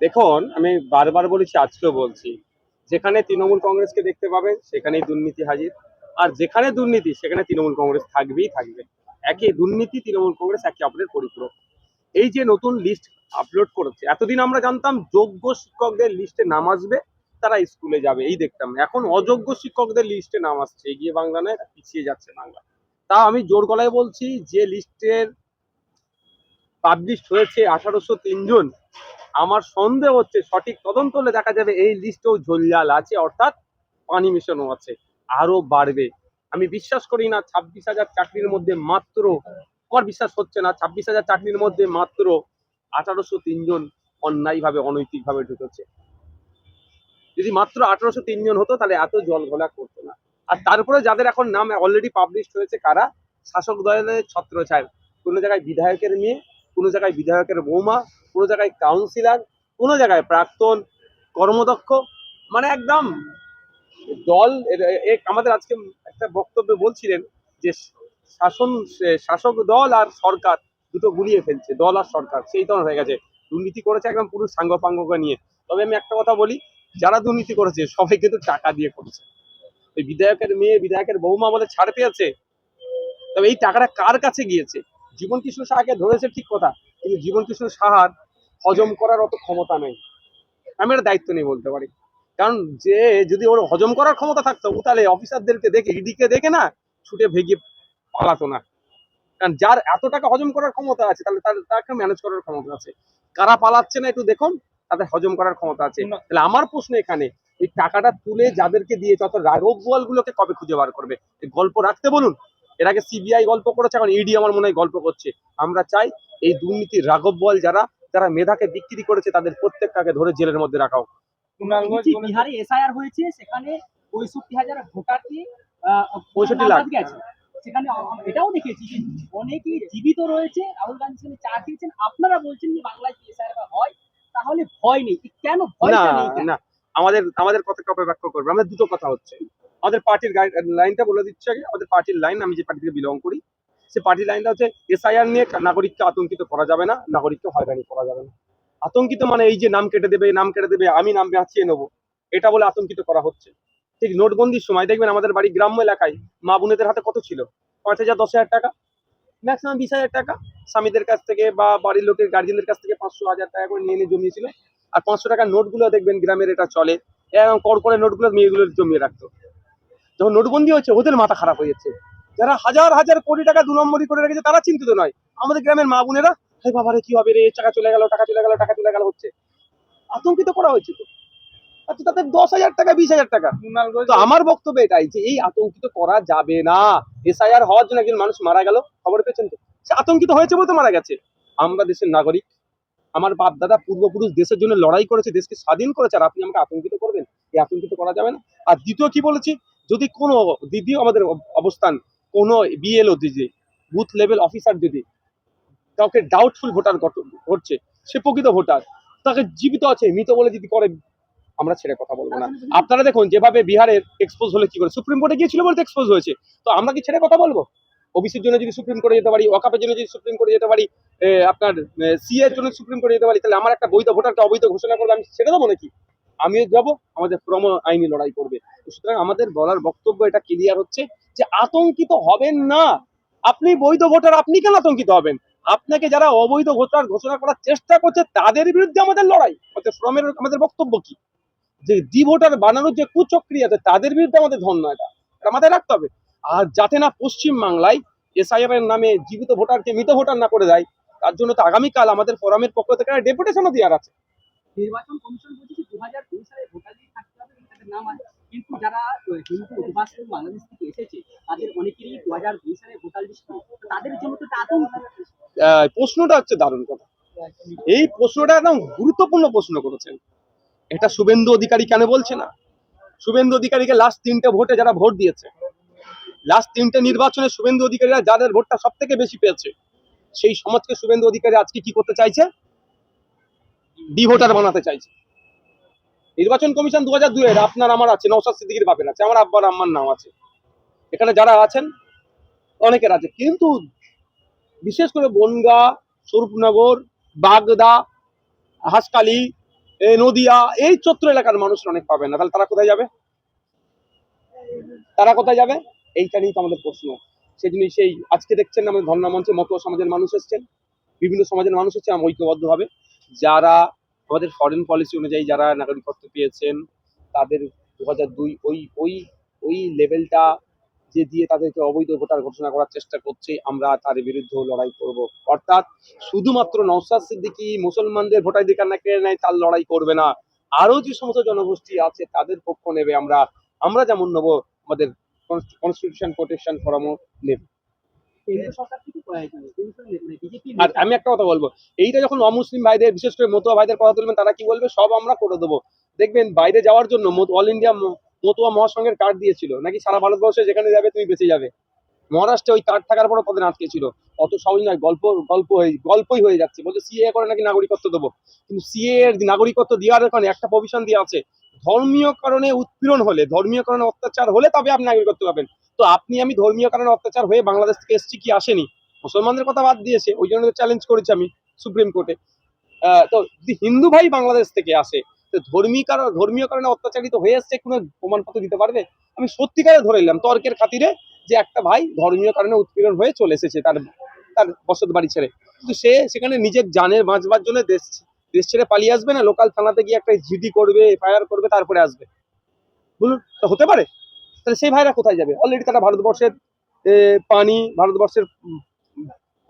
দেখুন, আমি বারবার বলেছি, আজকেও বলছি, যেখানে তৃণমূল কংগ্রেসকে দেখতে পাবেন, সেখানেই দুর্নীতি হাজির। আর যেখানে দুর্নীতি, সেখানে তৃণমূল কংগ্রেস থাকবেই থাকবে। একে দুর্নীতি, তৃণমূল কংগ্রেস একে অপরের পরিপূরক। এই যে নতুন লিস্ট আপলোড করেছে, এতদিন আমরা জানতাম যোগ্য শিক্ষকদের লিস্টে নাম আসবে, তারা স্কুলে যাবে, এই দেখতাম। এখন অযোগ্য শিক্ষকদের লিস্টে নাম আসছে, এগিয়ে বাংলা নয় পিছিয়ে যাচ্ছে বাংলা। তা আমি জোর গলায় বলছি যে লিস্টের পাবলিশ হয়েছে আঠারোশো তিনজন আমার সন্দেহ হচ্ছে সঠিক তদন্ত হলে দেখা যাবে এই লিস্টেও ঝোলজাল আছে, অর্থাৎ পানি মেশানো আছে আরও বাড়বে। আমি বিশ্বাস করি না, ছাব্বিশ হাজার চাকরির মধ্যে মাত্র, আমার বিশ্বাস হচ্ছে না, ছাব্বিশ হাজার চাকরির মধ্যে মাত্র আঠারোশো তিনজন অন্যায়ভাবে, অনৈতিকভাবে ঢুকেছে। যদি মাত্র আঠারোশো তিনজন হতো, তাহলে এত জল ঘোলা করতো না। আর তারপরে যাদের এখন নাম অলরেডি পাবলিশ হয়েছে, কারা? শাসক দলের ছত্রছায়। কোনো জায়গায় বিধায়কের মেয়ে কোনো জায়গায় বিধায়কের বৌমা, কোনো জায়গায় কাউন্সিলার কোনো জায়গায় প্রাক্তন কর্মদক্ষ মানে একদম দল আমাদের আজকে একটা বক্তব্যে বলছিলেন যে শাসন শাসক দল আর সরকার দুটো গুলিয়ে ফেলছে, দল আর সরকার, সেই ধরনের হয়ে গেছে। দুর্নীতি করেছে একদম পুরো সাঙ্গপাঙ্গকে নিয়ে। তবে আমি একটা কথা বলি, যারা দুর্নীতি করেছে, সবাই কিন্তু টাকা দিয়ে করেছে। ওই বিধায়কের মেয়ে, বিধায়কের বৌমা বলে ছাড় পেয়েছে। তবে এই টাকাটা কার কাছে গিয়েছে? জীবন কৃষ্ণ সাহাকে ধরেছে ঠিক কথা কিন্তু জীবন কৃষ্ণ সাহার হজম করার অত ক্ষমতা নেই। আমি একটা দায়িত্ব নেই বলতে পারি। কারণ যে যদি ওর হজম করার ক্ষমতা থাকতো ও তাহলে অফিসারদেরকে দেখে ইডিকে দেখে না ছুটে ভেগে পালাতো না। কারণ যার এত টাকা হজম করার ক্ষমতা আছে তাহলে তার তাকে ম্যানেজ করার ক্ষমতা আছে। কারা পালাচ্ছে না একটু দেখুন তাদের হজম করার ক্ষমতা আছে। তাহলে আমার প্রশ্ন এখানে এই টাকাটা তুলে যাদেরকে দিয়েছে অত রাঘব গুলোকে কবে খুঁজে বার করবে? এই গল্প রাখতে বলুন। এর আগে সিবিআই গল্প করেছে এখন ইডি আমার মনে হয় গল্প করছে। আমরা চাই এই দুর্নীতির রাঘব বল যারা যারা মেধাকে বিক্রি করেছে তাদের প্রত্যেকটাকে ধরে জেলের মধ্যে রাখা হোক। বিহারে এসআইআর হয়েছে সেখানে পঁয়ষট্টি হাজার ভোটারকে আহ, 65 লাখ। গেছে। সেখানে এটাও দেখেছি যে অনেকেই জীবিত রয়েছে রাহুল গান্ধী সেখানে চা খেয়েছেন। আপনারা বলছেন যে বাংলায় যদি এসআইআর হয় তাহলে ভয় নেই। কেন নেই না আমাদের আমাদের কথা কবে ব্যাখ্যা করবে। আমাদের দুটো কথা হচ্ছে। আমাদের পার্টির লাইনটা বলে দিচ্ছে আগে। আমাদের পার্টির লাইন আমি যে পার্টি বিলং করি, সে পার্টির লাইনটা হচ্ছে এসআইআর নিয়ে নাগরিককে আতঙ্কিত করা যাবে না, নাগরিককে হয়রানি করা যাবে না। আতঙ্কিত মানে এই যে নাম কেটে দেবে, নাম কেটে দেবে, আমি নাম বাঁচিয়ে নেব, এটা বলে আতঙ্কিত করা হচ্ছে। ঠিক নোটবন্দির সময়, দেখবেন আমাদের বাড়ি গ্রাম্য এলাকায় মা বোনেদের হাতে কত ছিল? পাঁচ হাজার, দশ হাজার টাকা? ম্যাক্সিমাম বিশ হাজার টাকা। স্বামীদের কাছ থেকে বা বাড়ির লোকের গার্জেনদের কাছ থেকে পাঁচশো, হাজার টাকা করে নিয়ে নিয়ে জমিয়েছিল। আর পাঁচশো টাকার নোটগুলো দেখবেন গ্রামের এটা চলে। এবং কড়কড়ে নোটগুলো মেয়েগুলো জমিয়ে রাখতো। যখন নোটবন্দি হচ্ছে ওদের মাথা খারাপ হয়ে যাচ্ছে। যারা হাজার হাজার কোটি টাকা দু নম্বরই করে রেখেছে তারা চিন্তিত নয়। আমাদের গ্রামের মা বোনেরা হে বাবারে কি হবে রে? টাকা চলে গেল টাকা চলে গেল টাকা চলে গেল হচ্ছে। আতঙ্কিত করা হয়েছে তো আচ্ছা তাদের দশ হাজার টাকা বিশ হাজার টাকা। তো আমার বক্তব্য এটাই যে এই আতঙ্কিত করা যাবে না। এসআইআর হওয়ার জন্য একজন মানুষ মারা গেল খবর পেয়েছেন তো? সে আতঙ্কিত হয়েছে বলতে মারা গেছে। আমরা দেশের নাগরিক আমার বাপ দাদা পূর্বপুরুষ দেশের জন্য লড়াই করেছে দেশকে স্বাধীন করেছে আর আপনি আমাকে আতঙ্কিত করবেন? এই আতঙ্কিত করা যাবে না। আর দ্বিতীয় কি বলেছি? যদি কোনো দ্বিতীয় আমাদের অবস্থান কোনো বিএলও দিদি বুথ লেভেল অফিসার যদি কাউকে ডাউটফুল ভোটার করছে সে প্রকৃত ভোটার তাকে জীবিত আছে মৃত বলে যদি করে আমরা ছেড়ে কথা বলব না। আপনারা দেখুন যেভাবে বিহারের এক্সপোজ হলে কি করে সুপ্রিম কোর্টে গিয়েছিল বলতে এক্সপোজ হয়েছে তো আমরা কি ছেড়ে কথা বলব? ওবিসির জন্য যদি সুপ্রিম কোর্টে যেতে পারি ওকাপের জন্য যদি সুপ্রিম কোর্টে যেতে পারি আপনার সি এর জন্য সুপ্রিম কোর্টে যেতে পারি তাহলে আমার একটা বৈধ ভোটারকে অবৈধ ঘোষণা করবে আমি ছেড়ে দেবো নাকি? আমিও যাব, আমাদের ক্রম আইনি লড়াই করবে। সুতরাং আমাদের বলার বক্তব্য এটা ক্লিয়ার হচ্ছে যে আতঙ্কিত হবেন না। আপনি বৈধ ভোটার, আপনি কেন আতঙ্কিত হবেন? আপনাকে যারা অবৈধ ভোটার ঘোষণা করার চেষ্টা করছে, তাদের বিরুদ্ধে আমাদের লড়াই। আমাদের ফ্রমের আমাদের বক্তব্য কি? যে ডি ভোটার বানানোর যে কুচক্রি আছে তাদের বিরুদ্ধে আমাদের ধন্য এটা এটা মাথায় রাখতে হবে। আর যাতে না পশ্চিম বাংলায় এসআইআর এর নামে জীবিত ভোটারকে মৃত ভোটার না করে দেয়, তার জন্য তো আগামীকাল আমাদের ফোরামের পক্ষ থেকে ডেপুটেশনও দেওয়ার আছে। নির্বাচন কমিশন বলছে যে দু হাজার দুই সালে ভোটার লিস্ট থাকতে হবে তাদের নাম আছে। কিন্তু যারা হিন্দু অভিবাসী বাংলাদেশ থেকে এসেছে, তাদের অনেকেরই দু হাজার দুই সালে ভোটার লিস্ট তাদের জন্য তো আতঙ্ক। প্রশ্নটা হচ্ছে দারুণ কথা। এই প্রশ্নটা একদম গুরুত্বপূর্ণ প্রশ্ন করেছেন। এটা শুভেন্দু অধিকারী কেন বলছে না? শুভেন্দু অধিকারীকে লাস্ট তিনটে ভোটে যারা ভোট দিয়েছে লাস্ট তিনটে নির্বাচনে শুভেন্দু অধিকারীরা যাদের ভোটটা সব থেকে বেশি পেয়েছে, সেই সমাজকে শুভেন্দু অধিকারী আজকে কি করতে চাইছে? ডি ভোটার বানাতে চাইছে। নির্বাচন কমিশন দু হাজার দুয়ের আপনার, আমার আছে নৌসাদ সিদ্দিকির বাপের আছে, আমার আব্বার, আম্মার নাম আছে। এখানে যারা আছেন, অনেকের আছে, কিন্তু বিশেষ করে বনগা, স্বরূপনগর, বাগদা হাসকালি নদিয়া, এই চত্র এলাকার মানুষ অনেক পাবে না। তাহলে তারা কোথায় যাবে? তারা কোথায় যাবে? এইটা নিয়েই তো আমাদের প্রশ্ন। সেই জন্য সেই, আজকে দেখছেন আমাদের ধর্ণা মঞ্চে মতো সমাজের মানুষ এসছেন, বিভিন্ন সমাজের মানুষ হচ্ছে ঐক্যবদ্ধভাবে যারা আমাদের ফরেন পলিসি অনুযায়ী যারা নাগরিকত্ব পেয়েছেন, তাদের দু দুই ওই ওই ওই লেভেলটা যে দিয়ে তাদেরকে অবৈধ ভোটার ঘোষণা করার চেষ্টা করছে, আমরা তার বিরুদ্ধে লড়াই করব। অর্থাৎ শুধুমাত্র নওসাদ সিদ্দিকি মুসলমানদের ভোটাধিকার না কেড়ে নেয়, তার লড়াই করবে না। আরও যে সমস্ত জনগোষ্ঠী আছে, তাদের পক্ষ নেবে আমরা আমরা যেমন নেব, আমাদের কনস্টিটিউশন প্রোটেকশন ফোরামও নেবে। আর আমি একটা কথা বলব, এইটা যখন অমুসলিম ভাইদের, বিশেষ করে মতুয়া ভাইদের কথা তুলবেন, তারা কি বলবে? সব আমরা করে দেবো। দেখবেন, বাইরে যাওয়ার জন্য অল ইন্ডিয়া মতুয়া মহাসংঘের কার্ড দিয়েছিল। নাকি সারা ভারতবর্ষে যেখানে যাবে, তুমি বেঁচে যাবে। মহারাষ্ট্রে ওই কার্ড থাকার পরও তাদের আটকে ছিল অত সহজ নয়, গল্প গল্প হয়ে, গল্পই হয়ে যাচ্ছে। বলছে সিএ করে নাকি নাগরিকত্ব দেবো? কিন্তু সিএ এর নাগরিকত্ব দেওয়ার ওখানে একটা প্রভিশন দিয়ে আছে। ধর্মীয় কারণে উৎপীড়ন হলে ধর্মীয় কারণে অত্যাচার হলে তবে আপনি নাগরিকত্ব পাবেন তো আপনি, আমি ধর্মীয় কারণে অত্যাচার হয়ে বাংলাদেশ থেকে এসছি কি আসেনি? মুসলমানদের কথা বাদ দিয়েছে, ওই জন্য চ্যালেঞ্জ করেছি আমি সুপ্রিম কোর্টে। তো যদি হিন্দু ভাই বাংলাদেশ থেকে আসে, তো ধর্মীয় কারণ ধর্মীয় কারণে অত্যাচারিত হয়ে এসছে কোনো প্রমাণপত্র দিতে পারবে? আমি সত্যিকারে ধরে নিলাম, তর্কের খাতিরে যে একটা ভাই ধর্মীয় কারণে উৎপীড়ন হয়ে চলে এসেছে তার তার বসত বাড়ি ছেড়ে। কিন্তু সে সেখানে নিজের জানের বাঁচবার জন্য দেশ দেশ ছেড়ে পালিয়ে আসবে না? লোকাল থানাতে গিয়ে একটা জিডি করবে এফআইআর করবে, তারপরে আসবে। বলুন হতে পারে। তাহলে সেই ভাইরা কোথায় যাবে? অলরেডি তারা ভারতবর্ষের পানি, ভারতবর্ষের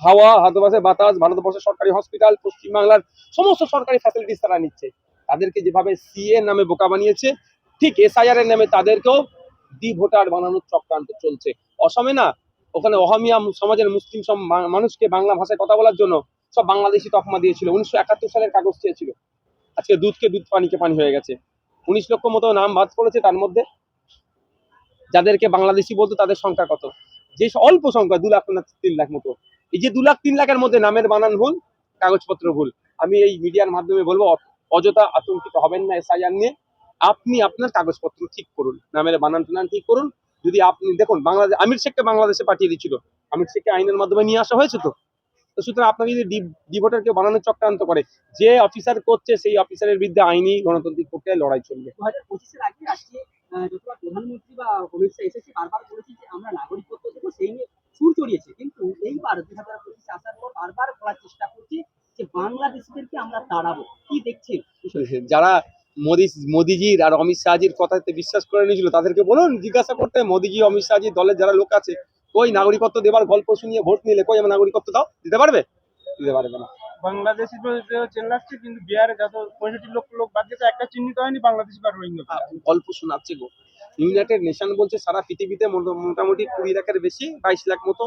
হাওয়া, ভারতবর্ষের বাতাস, ভারতবর্ষের সরকারি হসপিটাল পশ্চিমবাংলার সমস্ত সরকারি ফ্যাসিলিটিস তারা নিচ্ছে। তাদেরকে যেভাবে সিএ নামে বোকা বানিয়েছে, ঠিক এসআইআর এর নামে তাদেরকেও ডি ভোটার বানানোর চক্রান্ত চলছে। অসমে না, ওখানে অহমিয়া সমাজের মুসলিম মানুষকে বাংলা ভাষায় কথা বলার জন্য সব বাংলাদেশি তকমা দিয়েছিল। উনিশশো একাত্তর সালের কাগজ চেয়েছিল। আজকে দুধকে দুধ পানিকে পানি হয়ে গেছে। উনিশ লক্ষ মতো নাম বাদ পড়েছে তার মধ্যে। যাদেরকে বাংলাদেশি বলতো তাদের সংখ্যা কত? যে অল্প সংখ্যা, দু লাখ না তিন লাখ মতো। এই যে দু লাখ, তিন লাখের মধ্যে নামের বানান ভুল, কাগজপত্র ভুল। আমি এই মিডিয়ার মাধ্যমে বলব অযথা আতঙ্কিত হবেন না এসআইআর নিয়ে। আপনি আপনার কাগজপত্র ঠিক করুন। নামের বানান টানান ঠিক করুন। যদি আপনি দেখুন বাংলাদেশ আমির শেখকে বাংলাদেশে পাঠিয়ে দিচ্ছিল। আমির শেখকে আইনের মাধ্যমে নিয়ে আসা হয়েছে তো? তো সুতরাং আপনাকে যদি ডি ডি ভোটারকে বানানোর চক্রান্ত করে যে অফিসার করছে সেই অফিসারের বিরুদ্ধে আইনি গণতান্ত্রিক প্রক্রিয়ায় লড়াই চলবে। দু হাজার পঁচিশের আগে আজকে প্রধানমন্ত্রী বা অমিত শাহ এসেছে বারবার বলেছে যে আমরা নাগরিকত্ব দেবো সেই নিয়ে সুর চড়িয়েছে। কিন্তু এইবার দু হাজার পঁচিশে আসার পর বারবার বলার চেষ্টা করছে যে বাংলাদেশিদেরকে আমরা তাড়াবো। কি দেখছেন? যারা মোদি মোদিজির আর অমিত শাহজির কথাতে বিশ্বাস করে নিয়েছিল তাদেরকে বলুন জিজ্ঞাসা করতে মোদিজি অমিত শাহজি দলের যারা লোক আছে কই নাগরিকত্ব দেবার গল্প শুনিয়ে ভোট নিলে কই আমার নাগরিকত্ব দাও? দিতে পারবে? দিতে পারবে না। বাংলাদেশি চেল্লাচ্ছে কিন্তু বিহারে যত পঁয়ষট্টি লক্ষ লোক বাদ গেছে একটা চিহ্নিত হয়নি বাংলাদেশি বা রোহিঙ্গা গল্প শোনাচ্ছে গো। ইউনাইটেড নেশন বলছে সারা পৃথিবীতে মোটামুটি কুড়ি লাখের বেশি বাইশ লাখ মতো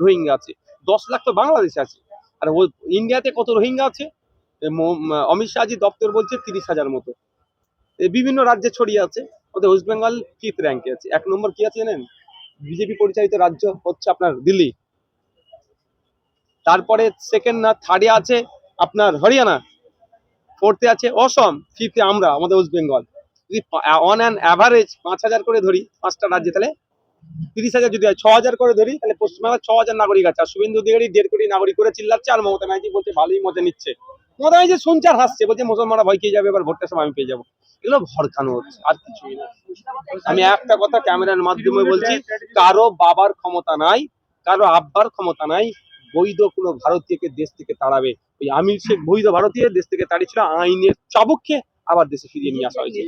রোহিঙ্গা আছে। দশ লাখ তো বাংলাদেশে আছে। আর ও ইন্ডিয়াতে কত রোহিঙ্গা আছে? অমিত শাহজি দপ্তর বলছে তিরিশ হাজার মতো। এ বিভিন্ন রাজ্যে ছড়িয়ে আছে। ওদের ওয়েস্ট বেঙ্গল ফিফথ র্যাঙ্কে আছে। এক নম্বর কি আছে জানেন? বিজেপি পরিচালিত রাজ্য হচ্ছে আপনার দিল্লি। তারপরে সেকেন্ড না থার্ডে আছে আপনার হরিয়ানা। ফোর্থে আছে অসম ফিফথে আমরা, আমাদের ওয়েস্ট বেঙ্গল যদি অন অ্যান অ্যাভারেজ পাঁচ হাজার করে ধরি পাঁচটা রাজ্যে, তাহলে তিরিশ হাজার যদি হয়, ছ হাজার করে ধরি, তাহলে পশ্চিমবাংলার ছ হাজার নাগরিক আছে। আর শুভেন্দু অধিকারী দেড় কোটি নাগরিক করে চিল্লাচ্ছে, আর মমতা ব্যানার্জি বলছে ভালোই মজা নিচ্ছে। ব্যানার্জি শুনছে আর হাসছে, বলছে মুসলমানরা ভয় খেয়ে যাবে, এবার ভোটটা সময় আমি পেয়ে যাব। এগুলো ভরকানো হচ্ছে, আর কিছুই না। আমি একটা কথা ক্যামেরার মাধ্যমে বলছি, কারও বাবার ক্ষমতা নাই, কারও আব্বার ক্ষমতা নাই, বৈধ কোনো ভারতীয়কে দেশ থেকে তাড়াবে। ওই আমির শেখ বৈধ ভারতীয় দেশ থেকে তাড়িয়েছিল, আইনের চাবুককে আবার দেশে ফিরিয়ে নিয়ে আসা হয়েছে।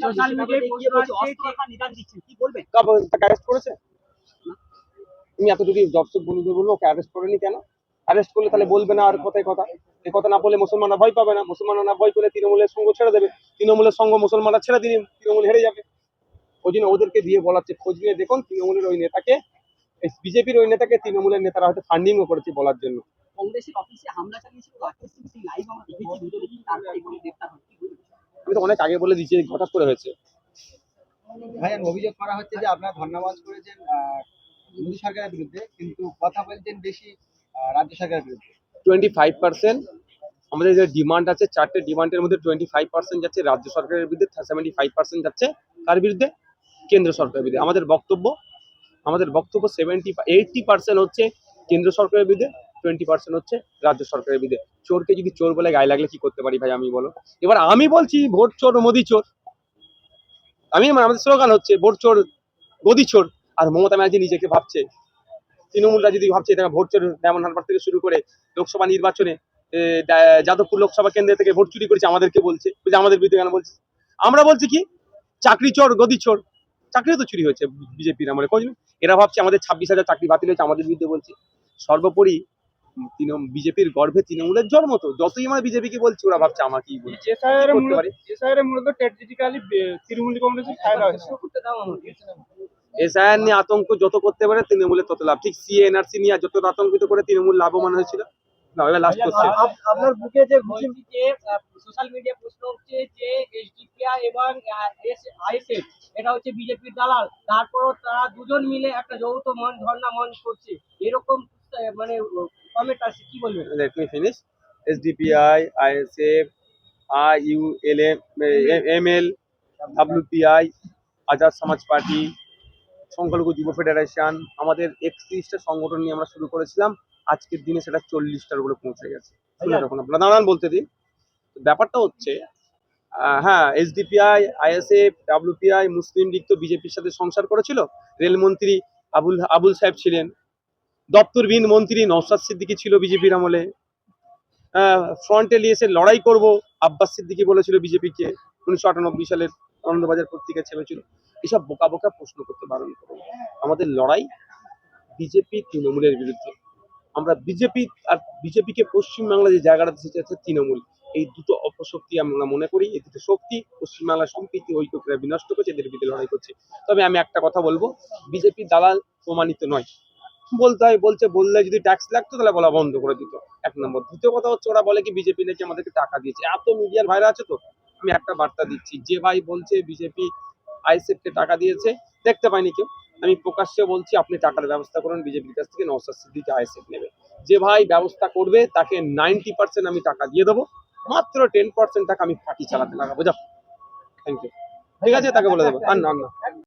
করেছে? তুমি এতটুকু দর্শক বন্ধুদের বলব, ওকে অ্যারেস্ট করেনি কেন? অ্যারেস্ট করলে তাহলে বলবে না আর কথায় কথা। এই কথা না বলে মুসলমানরা ভয় পাবে না। মুসলমানরা না ভয় পেলে তৃণমূলের সঙ্গ ছেড়ে দেবে। তৃণমূলের সঙ্গ মুসলমানরা ছেড়ে দিলে তৃণমূল হেরে যাবে। ওই জন্য ওদেরকে দিয়ে বলাচ্ছে খোঁজ নিয়ে দেখুন তৃণমূলের ওই নেতাকে বিজেপির ওই নেতাকে তৃণমূলের নেতারা হয়তো ফান্ডিংও করেছে বলার জন্য। কংগ্রেসের অফিসে হামলা চালিয়েছিল রাকেশ সিং সেই লাইভ আমরা দেখেছি ভিডিও দেখি তারপরে এগুলো গ্রেফতার আমি তো অনেক আগে বলে দিচ্ছি হঠাৎ করে হয়েছে। ভাইজান অভিযোগ করা হচ্ছে যে আপনারা ধর্ণাবাজ করেছেন আহ, মোদী সরকারের বিরুদ্ধে কিন্তু কথা বলছেন বেশি রাজ্য সরকারের বিরুদ্ধে? টোয়েন্টি ফাইভ পার্সেন্ট আমাদের যে ডিমান্ড আছে, চারটে ডিমান্ডের মধ্যে টোয়েন্টি ফাইভ পার্সেন্ট যাচ্ছে রাজ্য সরকারের বিরুদ্ধে সেভেন্টি ফাইভ পার্সেন্ট যাচ্ছে কার বিরুদ্ধে? কেন্দ্র সরকারের বিরুদ্ধে। আমাদের বক্তব্য আমাদের বক্তব্য সেভেন্টি এইটটি পার্সেন্ট হচ্ছে কেন্দ্র সরকারের বিরুদ্ধে টোয়েন্টি পার্সেন্ট হচ্ছে রাজ্য সরকারের বিরুদ্ধে। চোরকে যদি চোর বলে গায়ে লাগলে কি করতে পারি ভাই আমি বলো? এবার আমি বলছি, ভোট চোর, মোদি চোর। আমি মানে আমাদের স্লোগান হচ্ছে, ভোট চোর গদি চোর। আর মমতা ব্যানার্জি নিজেকে ভাবছে তৃণমূলরা যদি ভাবছে এটা ভোট চোর ডায়মন্ড হারবার থেকে শুরু করে লোকসভা নির্বাচনে যাদবপুর লোকসভা কেন্দ্র থেকে ভোট চুরি করেছে আমাদেরকে বলছে আমাদের বিরুদ্ধে কেন বলছে? আমরা বলছি কি? চাকরি চোর গদি চোর চাকরিও তো চুরি হয়েছে বিজেপির আমলে খোঁজ এরা ভাবছে আমাদের ছাব্বিশ হাজার চাকরি বাতিল হয়েছে আমাদের বিরুদ্ধে বলছে। সর্বোপরি বিজেপির গর্ভে তৃণমূলের জন্ম তো যতই আমরা বিজেপিকে বলছি ওরা ভাবছে আমাকেই বলছে। স্ট্র্যাটেজিক্যালি তৃণমূল কংগ্রেসের এসআইআর নিয়ে আতঙ্ক যত করতে পারে তৃণমূলের তত লাভ। ঠিক সিএনআরসি নিয়ে যত আতঙ্কিত করে তৃণমূল লাভবান হয়েছিল না এবার লাস্ট করছে। আপনার বুকে যে সোশ্যাল মিডিয়া প্রশ্ন হচ্ছে যে এসডিপিআই এবং আইএসএফ এটা হচ্ছে বিজেপির দালাল তারপরও তারা দুজন মিলে একটা যৌথ মন ধর্ণা মঞ্চ করছে। এরকম মানে কমেন্ট আসছে কি বলবেন? SDPI, ISF, IULM, ML, WPI, Azad Samaj party সংখ্যালঘু যুব ফেডারেশন আমাদের একত্রিশটা সংগঠন নিয়ে আমরা শুরু করেছিলাম। আজকের দিনে সেটা চল্লিশটার উপরে পৌঁছে গেছে। রাখুন দাঁড়ান বলতে দিন ব্যাপারটা হচ্ছে হ্যাঁ SDPI ISF WPI Muslim League তো বিজেপির সাথে সংসার করেছিল। রেলমন্ত্রী আবুল আবুল সাহেব ছিলেন। দপ্তরবিহীন মন্ত্রী নওশাদ সিদ্দিকি ছিল বিজেপির আমলে। ফ্রন্টে নিয়ে এসে লড়াই করব আব্বাস সিদ্দিকি বলেছিল বিজেপিকে উনিশশো আটানব্বই সালের আনন্দবাজার পত্রিকা ছেপেছিল এসব বোকা বোকা প্রশ্ন করতে বারণ আমাদের লড়াই বিজেপি তৃণমূলের বিরুদ্ধে। আমরা বিজেপি আর বিজেপিকে পশ্চিমবাংলা যে জায়গাটা দিতে চাচ্ছে তৃণমূল। এই দুটো অপশক্তি আমরা মনে করি, এই দুটো শক্তি পশ্চিমবাংলার সম্প্রীতি ঐক্যকে বিনষ্ট করছে, এদের বিরুদ্ধে লড়াই করছে। তবে আমি একটা কথা বলব, বিজেপি দালাল প্রমাণিত নয়। বলতে হয়, বলছে, বললে যদি ট্যাক্স লাগতো, তাহলে বলা বন্ধ করে দিত। এক নম্বর। দ্বিতীয় কথা হচ্ছে, ওরা বলে কি, বিজেপি নাকি আমাদেরকে টাকা দিয়েছে। এত মিডিয়ার ভাইরা আছে তো। আমি একটা বার্তা দিচ্ছি। যে ভাই বলছে বিজেপি আইএসএফকে টাকা দিয়েছে, দেখতে পাইনি কেউ। আমি প্রকাশ্যে বলছি, আপনি টাকার ব্যবস্থা করুন, বিজেপির কাছ থেকে নওসাদ সিদ্দিকে আইএসএফ নেবে। যে ভাই ব্যবস্থা করবে, তাকে নাইনটি পার্সেন্ট আমি টাকা দিয়ে দেবো। মাত্র টেন পার্সেন্ট টাকা আমি পার্টি চালাতে লাগাবো। যাও। থ্যাংক ইউ ঠিক আছে, তাকে বলে দেবো। আর না না।